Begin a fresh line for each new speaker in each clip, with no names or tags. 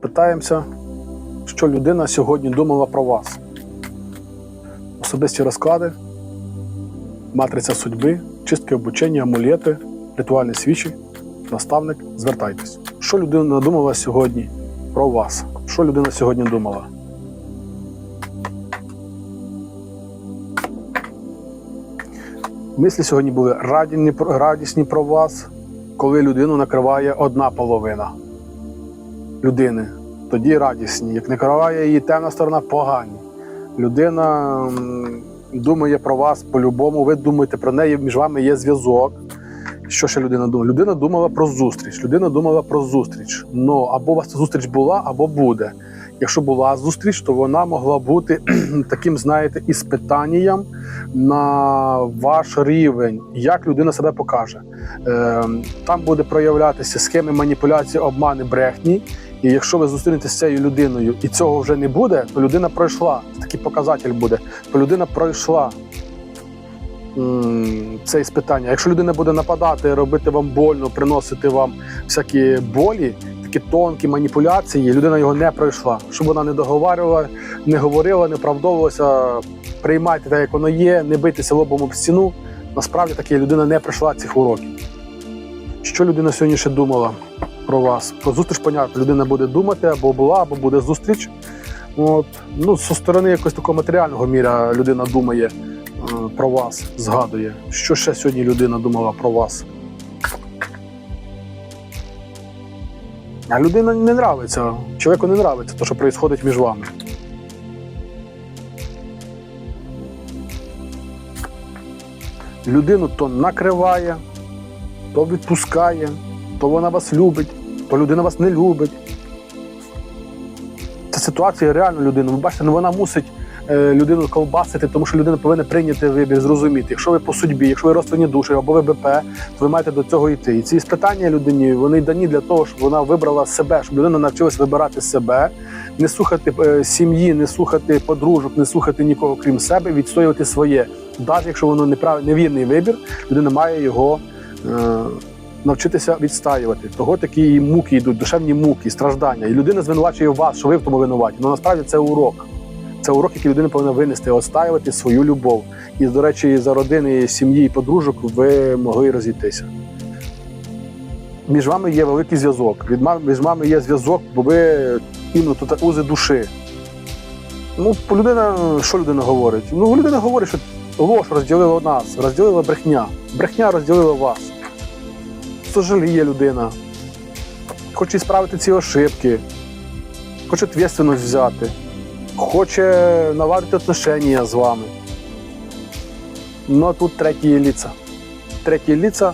Питаємося, що людина сьогодні думала про вас. Особисті розклади, матриця судьби, чистки обучення, амулети, ритуальні свічі, наставник. Звертайтесь. Що людина думала сьогодні про вас? Що людина сьогодні думала? Мислі сьогодні були радісні, про вас, коли людину накриває одна половина людини. Тоді радісні. Як не накриває її темна сторона, погані. Людина думає про вас по-любому, ви думаєте про неї, між вами є зв'язок. Що ще людина думала? Людина думала про зустріч. Людина думала про зустріч. Ну або у вас зустріч була, або буде. Якщо була зустріч, то вона могла бути таким, знаєте, іспитанням на ваш рівень, як людина себе покаже. Е, там буде проявлятися схеми маніпуляції, обмани, брехні. І якщо ви зустрінетеся з цією людиною і цього вже не буде, то людина пройшла. Такий показатель буде. То людина пройшла це іспитання. Якщо людина буде нападати, робити вам больно, приносити вам всякі болі, такі тонкі маніпуляції, людина його не пройшла. Щоб вона не договарювала, не говорила, не правдовувалася, приймайте те, як воно є, не бийтеся лобом об стіну. Насправді таки людина не пройшла цих уроків. Що людина сьогодні ще думала про вас? Про зустріч, понятно, людина буде думати, або була, або буде зустріч. От. Ну, зі сторони якогось такого матеріального міра людина думає е, про вас, згадує. Що ще сьогодні людина думала про вас? А людина не нравиться, чоловіку не нравиться те, що відбувається між вами. Людину то накриває, то відпускає, то вона вас любить, то людина вас не любить. Ця ситуація реально людину. Ви бачите, ну вона мусить е, людину колбасити, тому що людина повинна прийняти вибір, зрозуміти. Якщо ви по судьбі, якщо ви розстрільні душі або ви БП, то ви маєте до цього йти. І ці спитання людині вони дані для того, щоб вона вибрала себе, щоб людина навчилась вибирати себе, не слухати е, сім'ї, не слухати подружок, не слухати нікого крім себе, відстоювати своє. Навіть якщо воно неправ... невірний вибір, людина має його. Е, Навчитися відстаювати. Того такі муки йдуть, душевні муки, страждання. І людина звинувачує вас, що ви в тому винуваті. Ну насправді це урок. Це урок, який людина повинна винести, відстаювати свою любов. І, до речі, за родини, сім'ї і подружок ви могли розійтися. Між вами є великий зв'язок. Між вами є зв'язок, бо ви іменно тут узи душі. Ну, людина, що людина говорить? Ну, людина говорить, що ложь розділила нас, розділила брехня. Брехня розділила вас. Сожаліє людина. Хоче справити ці ошибки, хоче відповідальність взяти, хоче наварити отношення з вами. Ну тут треті ліца. Треті ліца.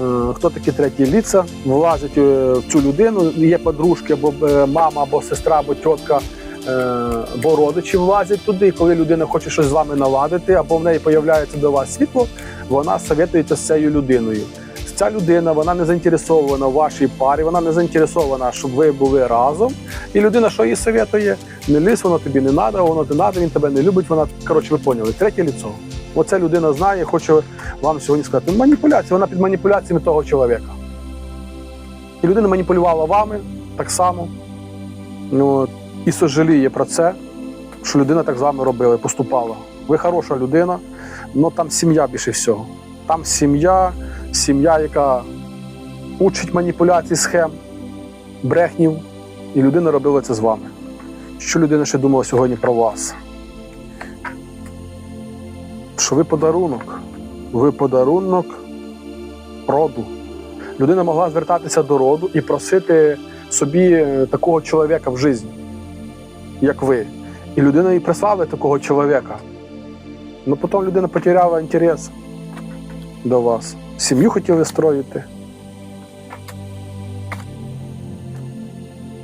Е, Хто такі треті ліца? Влазять е, в цю людину, є подружки, або е, мама, або сестра, або тітка, або родичі влазять туди. Коли людина хоче щось з вами наладити, або в неї з'являється до вас світло, вона советується з цією людиною. Ця людина вона не заінтересована в вашій парі, вона не заінтересована, щоб ви були разом. І людина, що їй советує, не лізь, воно тобі не треба, воно не треба, він тебе не любить. Вона коротше, ви поняли. Третє ліцо. Оце людина знає, хоче вам сьогодні сказати. Ну, маніпуляція, вона під маніпуляціями того чоловіка. І людина маніпулювала вами так само. Ну, і сожаліє про це, що людина так з вами робила, поступала. Ви хороша людина, але там сім'я більше всього. Там сім'я, сім'я, яка учить маніпуляцій, схем, брехнів, і людина робила це з вами. Що людина ще думала сьогодні про вас? Що ви подарунок, ви подарунок роду. Людина могла звертатися до роду і просити собі е, такого чоловіка в житті, як ви. І людина і прислала такого чоловіка. Ну потім людина потеряла інтерес до вас. Сім'ю хотіли строїти.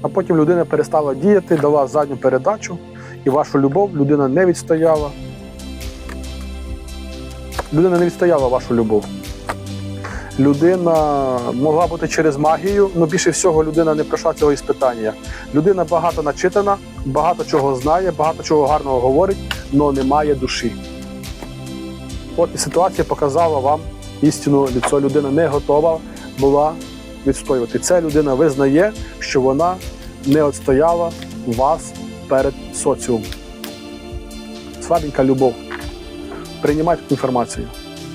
А потім людина перестала діяти, дала задню передачу, і вашу любов людина не відстояла. Людина не відстояла вашу любов. Людина могла бути через магію, але більше всього людина не пройшла цього іспитання. Людина багато начитана, багато чого знає, багато чого гарного говорить, але не має душі. От і ситуація показала вам істину від людина не готова була відстоювати. Ця людина визнає, що вона не відстояла вас перед соціумом. Слабенька любов. Приймайте інформацію.